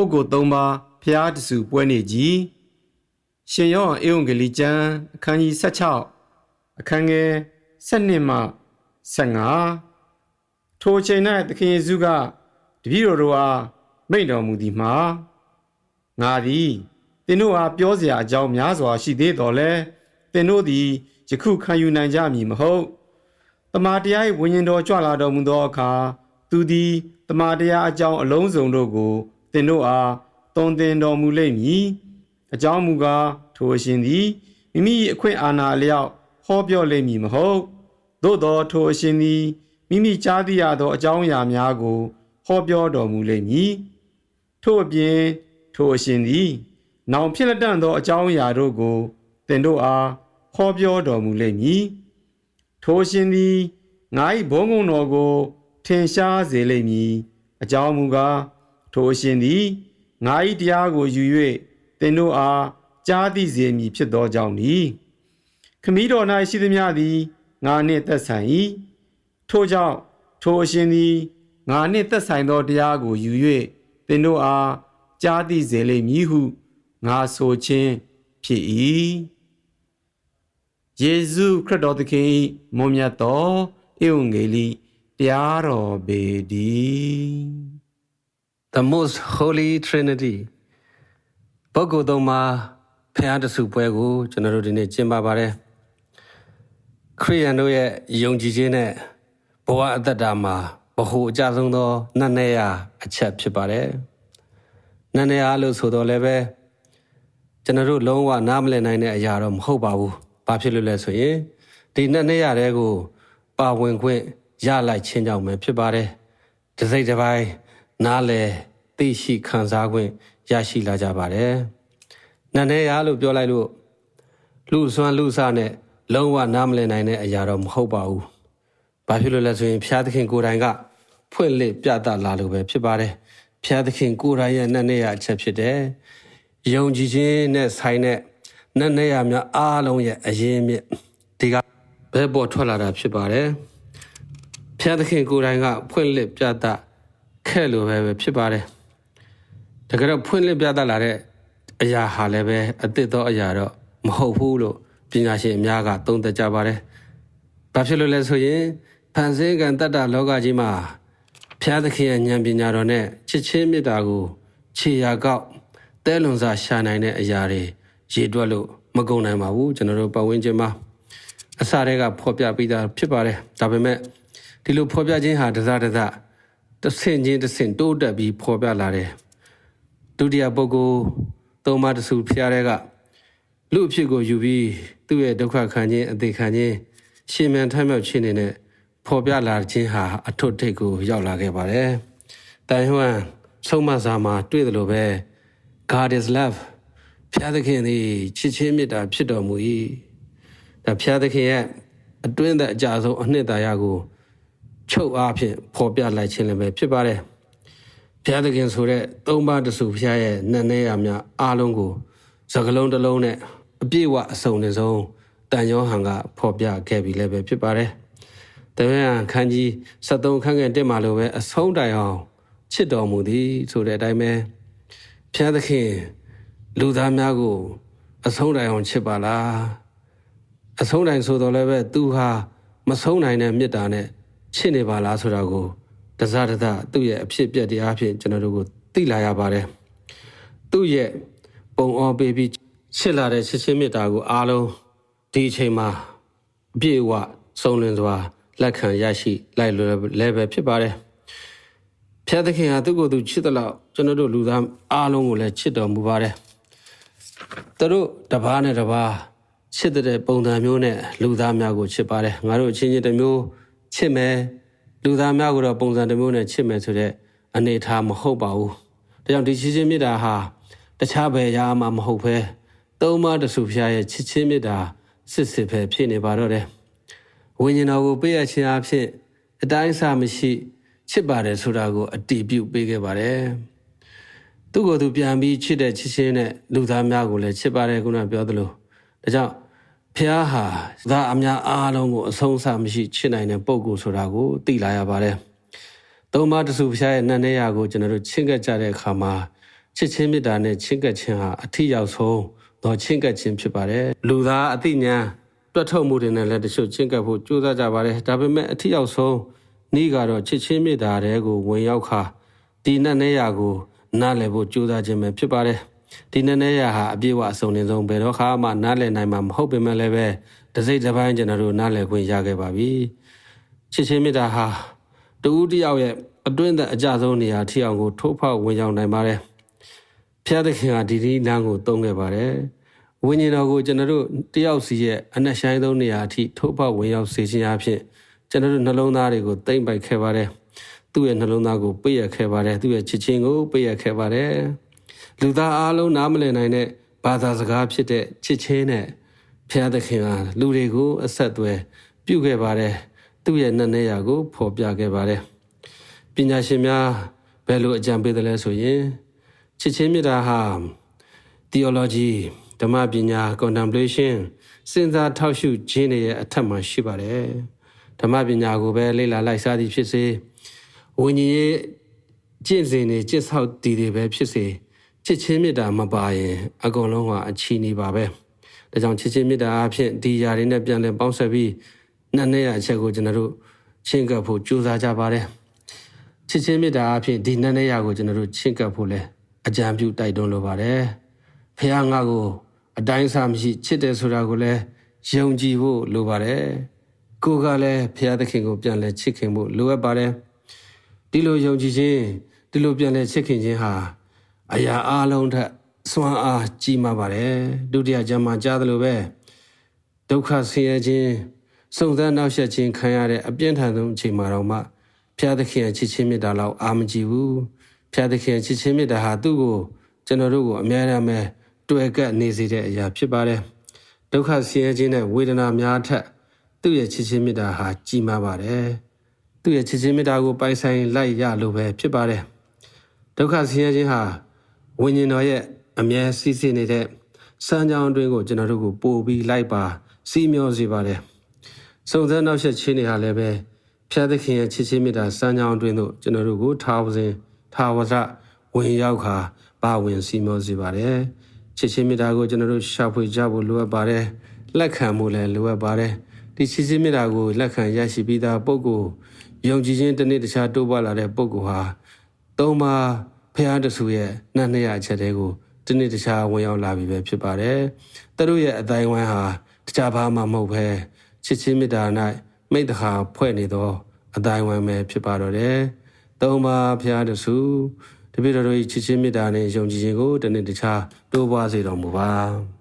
ပုဂ္ဂိုလ်၃ပါးဖျားတစုပွဲနေကြီးရှင်ယောဟန်ဧဝံဂေလိကျမ်းအခန်းကြီး16အခန်းငယ်7မှ15ထိုချိန်၌သခင်ယေရှုကတပည့်တော်တို့အားမိန့်တော်မူသည်မှာငါသည်သင်တို့အားပြောစရာအကြောင်းများစွာရှိသေးတော်လဲသင်တို့သည်ယခုခံယူနိုင်ကြမည်မဟုတ်တမာတရား၏ဝိညာဉ်တော်ကြွလာတော်မူသောအခါသူသည်တမာတရားအကြောင်းအလုံးစုံတို့ကို သင်တို့အားသွန်သင်တော်မူလိမ့်မည်အကြောင်းမူကားထိုအရှင်သည်မိမိ၏အခွင့်အာဏာအလျောက်ဟောပြောလိမ့်မည်မဟုတ်သို့သောထိုအရှင်သည်မိမိကြားသိရသောအကြောင်းအရာများကိုဟောပြောတော်မူလိမ့်မည်ထို့အပြင်ထိုအရှင်သည်နောင်ဖြစ်လက်တန့်သောအကြောင်းအရာတို့ကိုသင်တို့အားဟောပြောတော်မူလိမ့်မည်ထိုအရှင်သည်ငါ၏ဘုန်းကုံတော်ကို ထင်ရှားစေလိမ့်မည်အကြောင်းမူကား ထိုအရှင်သည်ငါ၏တရားကိုယူ၍သင်တို့အားကြားသိစေမည်ဖြစ်သောကြောင့်ဤခမည်းတော်၌ရှိသမျှသည်ငါနှင့်သက်ဆိုင်၏ထို့ကြောင့်ထိုအရှင်သည်ငါနှင့်သက်ဆိုင်သောတရားကိုယူ၍သင်တို့အားကြားသိစေလိမ့်မည်ဟုငါဆိုခြင်းဖြစ်၏ယေရှုခရစ်တော်သခင်၏မွန်မြတ်သောဧဝံဂေလိတရားတော်ပေတည်း The Most Holy Trinity ပုဂ္ဂိုလ်သုံးပါးဖျားတစုပွဲကိုကျွန်တော်တို့ဒီနေ့ကျင်းပပါတယ်ခရိယန်တို့ရဲ့ယုံကြည်ခြင်းနဲ့ဘဝအသက်တာမှာဗဟုအကြဆုံးသောနတ်နယ်ရာအချက်ဖြစ်ပါတယ်နတ်နယ်ရာလို့ဆိုတော့လည်းပဲကျွန်တော်တို့လုံးဝနားမလည်နိုင်တဲ့အရာတော့မဟုတ်ပါဘူးဘာဖြစ်လို့လဲဆိုရင်ဒီနတ်နယ်ရာတွေကိုပါဝင်ခွင့်ရလိုက်ခြင်းကြောင့်ပဲဖြစ်ပါတယ်တစိမ့်တစ်ပိုင်း နားလေသိရှိခံစားခွင့်ရရှိလာကြပါတယ်။နတ်နေရလို့ပြောလိုက်လို့လူစွမ်းလူစနဲ့လုံးဝနားမလည်နိုင်တဲ့အရာတော့မဟုတ်ပါဘူး။ဘာဖြစ်လို့လဲဆိုရင်ဖျားသခင်ကိုယ်တိုင်ကဖွင့်လှစ်ပြသလာလို့ပဲဖြစ်ပါတယ်။ဖျားသခင်ကိုယ်တိုင်ရဲ့နတ်နေရအချက်ဖြစ်တယ်။ယုံကြည်ခြင်းနဲ့ဆိုင်တဲ့နတ်နေရများအားလုံးရဲ့အရင်မြစ်ဒီကဘဲပေါ်ထွက်လာတာဖြစ်ပါတယ်။ဖျားသခင်ကိုယ်တိုင်ကဖွင့်လှစ်ပြသ ခဲ့လို့ပဲပဲဖြစ်ပါတယ်တကယ်တော့ဖွင့်လှစ်ပြသလာတဲ့အရာဟာလည်းပဲအစ်စ်သောအရာတော့မဟုတ်ဘူးလို့ပညာရှင်အများကသုံးသပ်ကြပါတယ်ဘာဖြစ်လို့လဲဆိုရင်ဖန်ဆင်းကံတတ္တလောကကြီးမှာဖျားသခင်ရဲ့ဉာဏ်ပညာတော်နဲ့ချစ်ချင်းမေတ္တာကိုခြေရာကောက်တဲလွန်စွာရှာနိုင်တဲ့အရာတွေရည်တွက်လို့မကုန်နိုင်ပါဘူးကျွန်တော်တို့ပတ်ဝန်းကျင်မှာအစတည်းကဖော်ပြပြီးသားဖြစ်ပါတယ်ဒါပေမဲ့ဒီလိုဖော်ပြခြင်းဟာတစားတစား တစ်ဆင့်ချင်းတစ်ဆင့်တိုးတက်ပြီးဖော်ပြလာတယ်ဒုတိယပုဂ္ဂိုလ်သုံးပါးတစုဖျားတဲ့ကလူအဖြစ်ကိုယူပြီးသူ့ရဲ့ဒုက္ခခံခြင်းအသေးခံခြင်းရှင်မြန်ထမ်းမြောက်ခြင်းတွေနဲ့ဖော်ပြလာခြင်းဟာအထွတ်ထိပ်ကိုရောက်လာခဲ့ပါတယ်။တိုင်ဟွမ်ဆုံးမစာမှာတွေ့တယ်လို့ပဲ God is love ဖျားသခင်သည်ချစ်ချင်းမေတ္တာဖြစ်တော်မူ၏။ဒါဖျားသခင်ရဲ့အတွင်းသက်အကြဆုံးအနှစ်သာရကို ချုပ်အားဖြင့်ဖော်ပြလိုက်ခြင်းလည်းပဲဖြစ်ပါတယ်။ဘုရားသခင်ဆိုတဲ့သုံးပါးတဆူဘုရားရဲ့နတ်နေရများအားလုံးကိုစကလုံးတစ်လုံးနဲ့အပြည့်အဝအစုံနဲ့ဆုံးတန်ရောဟန်ကဖော်ပြခဲ့ပြီလည်းပဲဖြစ်ပါတယ်။တပည့်ခန်းကြီး73ခန်းငယ်တက်မှာလိုပဲအဆုံးတိုင်အောင်ချစ်တော်မူသည်ဆိုတဲ့အတိုင်းပဲဘုရားသခင်လူသားများကို အဆုံးတိုင်အောင်ချစ်ပါလားအဆုံးတိုင်ဆိုတော့လည်းပဲသူဟာမဆုံးနိုင်တဲ့မေတ္တာနဲ့ ချစ်နေပါလားဆိုတာကိုတစားတစားသူ့ရဲ့အဖြစ်ပြက်တရားဖြင့်ကျွန်တော်တို့ကိုသိလာရပါတယ်သူ့ရဲ့ပုံအောပေးပြီးချစ်လာတဲ့ချစ်ချင်းမေတ္တာကိုအားလုံးဒီအချိန်မှာအပြည့်အဝစုံလင်စွာလက်ခံရရှိလိုက်လို့လည်းပဲဖြစ်ပါတယ်ဖျားသခင်ဟာသူ့ကိုယ်သူချစ်တယ်လို့ကျွန်တော်တို့လူသားအားလုံးကိုလည်းချစ်တော်မူပါတယ်သူတို့တပားနဲ့တပားချစ်တဲ့ပုံစံမျိုးနဲ့လူသားများကိုချစ်ပါတယ်ငါတို့အချင်းချင်းတစ်မျိုး ချစ်မယ်လူသားများကိုတော့ပုံစံတစ်မျိုးနဲ့ချစ်မယ်ဆိုတဲ့အနေအထားမဟုတ်ပါဘူး။ဒါကြောင့်ဒီချစ်ချင်းမေတ္တာဟာတခြားဘယ်ရာမှမဟုတ်ဘဲသုံးပါးတဆူဖျားရဲ့ချစ်ချင်းမေတ္တာစစ်စစ်ပဲဖြစ်နေပါတော့တယ်။ဝိညာဉ်တော်ကိုပေးရခြင်းအဖြစ်အတိုင်းအဆမရှိချစ်ပါတယ်ဆိုတာကိုအတိပြုပေးခဲ့ပါတယ်။သူ့ကိုယ်သူပြန်ပြီးချစ်တဲ့ချစ်ချင်းနဲ့လူသားများကိုလည်းချစ်ပါတယ်ခုနပြောသလိုဒါကြောင့် ဖះဟာသာအများအားလုံးကိုအဆုံးအစမရှိချစ်နိုင်တဲ့ပုံကိုဆိုတာကိုသိလာရပါတယ်။သုံးပါးတစုဖះရဲ့နတ်နေရာကိုကျွန်တော်တို့ချင်းကပ်ကြတဲ့အခါမှာချစ်ချင်းမေတ္တာနဲ့ချင့်ကပ်ခြင်းဟာအထီးရောက်ဆုံးသောချင့်ကပ်ခြင်းဖြစ်ပါတယ်လူသားအသိဉာဏ်တွတ်ထုတ်မှုတွေနဲ့လည်းတချို့ချင့်ကပ်ဖို့ကြိုးစားကြပါတယ်ဒါပေမဲ့အထီးရောက်ဆုံးဤကတော့ချစ်ချင်းမေတ္တာတွေကိုဝင်ရောက်ခါဒီနတ်နေရာကိုနားလည်ဖို့ကြိုးစားခြင်းပဲဖြစ်ပါတယ် ဒီနတ်နေရာဟာအပြည့်အဝအစုံနေဆုံးဘယ်တော့ခါမှနားလည်နိုင်မှာမဟုတ်ပေမဲ့လည်းပဲတစ်စိတ်တစ်ပိုင်းကျွန်တော်တို့နားလည်ခွင့်ရခဲ့ပါပြီချစ်ချင်းမေတ္တာဟာတူဦးတစ်ယောက်ရဲ့အတွင်းသက်အကြဆုံးနေရာထိအောင်ကိုထိုးဖောက်ဝင်ရောက်နိုင်ပါတယ်ဖျားသခင်ကဒီဒီလမ်းကိုတုံးခဲ့ပါတယ်ဝိညာဉ်တော်ကိုကျွန်တော်တို့တယောက်စီရဲ့အနက်ရှိုင်းဆုံးနေရာအထိထိုးဖောက်ဝင်ရောက်စေခြင်းအဖြစ်ကျွန်တော်တို့နှလုံးသားတွေကိုတိမ့်ပိုက်ခဲ့ပါတယ်သူ့ရဲ့နှလုံးသားကိုပိတ်ရခဲ့ပါတယ်သူ့ရဲ့ချစ်ချင်းကိုပိတ်ရခဲ့ပါတယ် လူသားအားလုံးနားမလည်နိုင်တဲ့ဘာသာစကားဖြစ်တဲ့ချစ်ချင်းနဲ့ဖျားသခင်ဟာလူတွေကိုအဆက်အသွယ်ပြုခဲ့ပါတယ်သူ့ရဲ့နတ်နေရာကိုဖော်ပြခဲ့ပါတယ်ပညာရှင်များဘယ်လိုအကြံပေးတယ်လဲဆိုရင်ချစ်ချင်းမြတ်တာဟာ theology ဓမ္မပညာ contemplation စဉ်းစားထောက်ရှုခြင်းတွေရဲ့အထက်မှာရှိပါတယ်ဓမ္မပညာကိုပဲလေ့လာလိုက်စားသည်ဖြစ်စေဝိညာဉ်ရေးကျင့်စဉ်တွေကျင့်ဆောက်တည်တွေပဲဖြစ်စေ ချစ်ချင်းမေတ္တာမပါရင် အကုန်လုံးဟာအချီနေပါပဲဒါကြောင့်ချစ်ချင်းမေတ္တာအဖြစ်ဒီຢာတွေနဲ့ပြန်လည်ပေါင်းဆက်ပြီးနှစ်နှစ်ရအချက်ကိုကျွန်တော်တို့ချင်းကပ်ဖို့ကြိုးစားကြပါတယ်ချစ်ချင်းမေတ္တာအဖြစ်ဒီနှစ်နှစ်ရကိုကျွန်တော်တို့ချင်းကပ်ဖို့လဲအကြံပြုတိုက်တွန်းလိုပါတယ်ဖះငါကိုအတိုင်းစားမရှိချစ်တယ်ဆိုတာကိုလည်းယုံကြည်ဖို့လိုပါတယ်ကိုကလည်းဖះသခင်ကိုပြန်လဲချစ်ခင်ဖို့လိုအပ်ပါတယ်ဒီလိုယုံကြည်ခြင်းဒီလိုပြန်လဲချစ်ခင်ခြင်းဟာ အရာအလုံးထက်စွမ်းအားကြီးမားပါတယ်ဒုတိယကျမ်းမှာကြားသလိုပဲဒုက္ခဆင်းရဲခြင်းစုံစမ်းနောက်ဆက်ခြင်းခံရတဲ့အပြင်းထန်ဆုံးအချိန်မှာတော့မှဖျားသခင်ရဲ့ချစ်ချင်းမေတ္တာလောက်အာမကြည့်ဘူးဖျားသခင်ရဲ့ချစ်ချင်းမေတ္တာဟာသူ့ကိုကျွန်တော်တို့ကိုအများအားပဲတွေ့ကပ်နေစေတဲ့အရာဖြစ်ပါတယ်ဒုက္ခဆင်းရဲခြင်းနဲ့ဝေဒနာများထက်သူ့ရဲ့ချစ်ချင်းမေတ္တာဟာကြီးမားပါတယ်သူ့ရဲ့ချစ်ချင်းမေတ္တာကိုပိုင်ဆိုင်လိုက်ရလို့ပဲဖြစ်ပါတယ်ဒုက္ခဆင်းရဲခြင်းဟာ ဝိညာဉ်တော်ရဲ့အမြဲစီးစိနေတဲ့စမ်းကြောင်းအတွင်းကိုကျွန်တော်တို့ကိုပို့ပြီးလိုက်ပါစီးမျောစေပါတယ်။စုံစမ်းနောက်ဆက်ခြင်းတွေဟာလည်းပဲဖျားသခင်ရဲ့ချစ်ချင်းမေတ္တာစမ်းကြောင်းအတွင်းသို့ကျွန်တော်တို့ကိုထားဝစဉ်ထားဝဇဝင်ရောက်ခါပါဝင်စီးမျောစေပါတယ်။ချစ်ချင်းမေတ္တာကိုကျွန်တော်တို့ရှာဖွေကြဖို့လိုအပ်ပါတယ်။လက်ခံဖို့လည်းလိုအပ်ပါတယ်။ဒီချစ်ချင်းမေတ္တာကိုလက်ခံရရှိပြီးသားပုဂ္ဂိုလ်ယုံကြည်ခြင်းတစ်နေ့တခြားတိုးပွားလာတဲ့ပုဂ္ဂိုလ်ဟာသုံးပါ ဖះတဆူရဲ့နှံ့နှစ်ရအချက်တွေကိုဒီနေ့တခြားဝင်ရောက်လာပြီပဲဖြစ်ပါတယ်။သူတို့ရဲ့အတိုင်းဝိုင်းဟာတခြားဘာမှမဟုတ်ပဲချစ်ချင်းမေတ္တာ၌မိတ္တဟာဖွဲ့နေသောအတိုင်းဝိုင်းပဲဖြစ်ပါတော့တယ်။သုံးပါဖះတဆူတပည့်တော်တို့၏ချစ်ချင်းမေတ္တာနှင့်ယုံကြည်ခြင်းကိုဒီနေ့တခြားတိုးပွားစေတော်မူပါ။